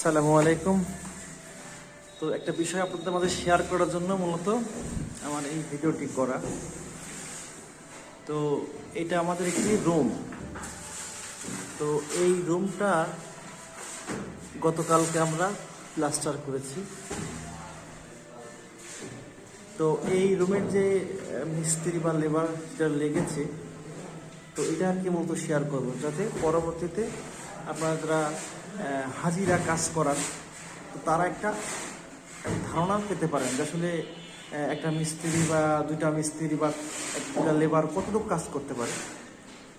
আসসালামু আলাইকুম। তো একটা বিষয় আপনাদের মাঝে শেয়ার করার জন্য মূলত আমার এই ভিডিওটি করা। তো এটা আমাদের একটি রুম তো এই রুমটা গতকালকে আমরা প্লাস্টার করেছি। তো এই রুমের যে মিস্ত্রি বা লেবার যেটা লেগেছে, তো এটা আর কি মূলত শেয়ার করব, যাতে পরবর্তীতে আপনারা যারা হাজিরা কাজ করার, তো তারা একটা ধারণা পেতে পারেন যে আসলে একটা মিস্ত্রি বা দুইটা মিস্ত্রি বা একটা লেবার কতটুকু কাজ করতে পারে।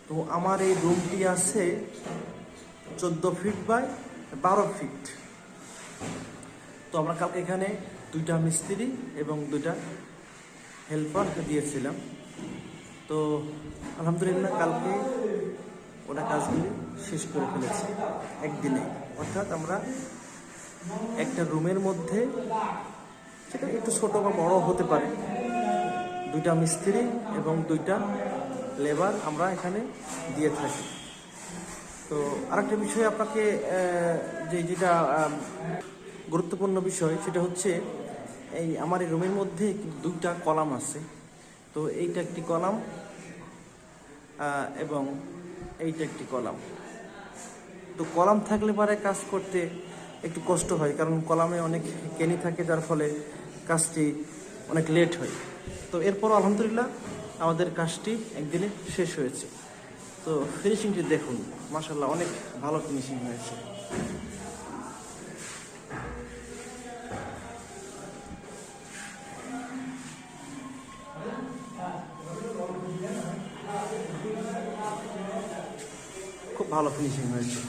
তো আমার এই রুমটি আছে চোদ্দ ফিট বাই বারো ফিট তো আমরা কালকে এখানে দুইটা মিস্ত্রি এবং দুইটা হেল্পার দিয়েছিলাম। তো আলহামদুলিল্লাহ কালকে ওরা কাজগুলি শেষ করে ফেলেছে, একদিনে। অর্থাৎ আমরা একটা রুমের মধ্যে, সেটা একটু ছোট বা বড় হতে পারে, দুইটা মিস্ত্রি এবং দুইটা লেবার আমরা এখানে দিয়ে থাকি। তো আরেকটা বিষয় আপনাকে যে যেটা গুরুত্বপূর্ণ বিষয়, সেটা হচ্ছে এই আমার এই রুমের মধ্যে দুইটা কলাম আছে। তো এইটা একটি কলাম এবং এইটা একটি কলাম। তো কলাম থাকলে পরে কাজ করতে একটু কষ্ট হয়, কারণ কলামে অনেক কেনি থাকে যার ফলে কাজটি অনেক লেট হয়। তো এরপর আলহামদুলিল্লাহ আমাদের কাজটি একদিনে শেষ হয়েছে। তো ফিনিশিংটি দেখুন মাসাল্লাহ অনেক ভালো ফিনিশিং হয়েছে। খুব ভালো ফিনিশিং হয়েছে।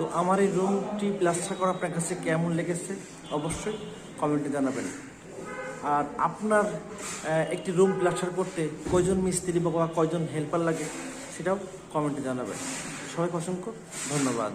তো আমার এই রুমটি প্লাস্টার করা আপনার কাছে কেমন লেগেছে? অবশ্যই কমেন্টে জানাবেন। আর আপনার একটি রুম প্লাস্টার করতে কয়জন মিস্ত্রি বা কয়জন হেল্পার লাগে, সেটাও কমেন্টে জানাবেন। সবাইকে অসংখ্য ধন্যবাদ।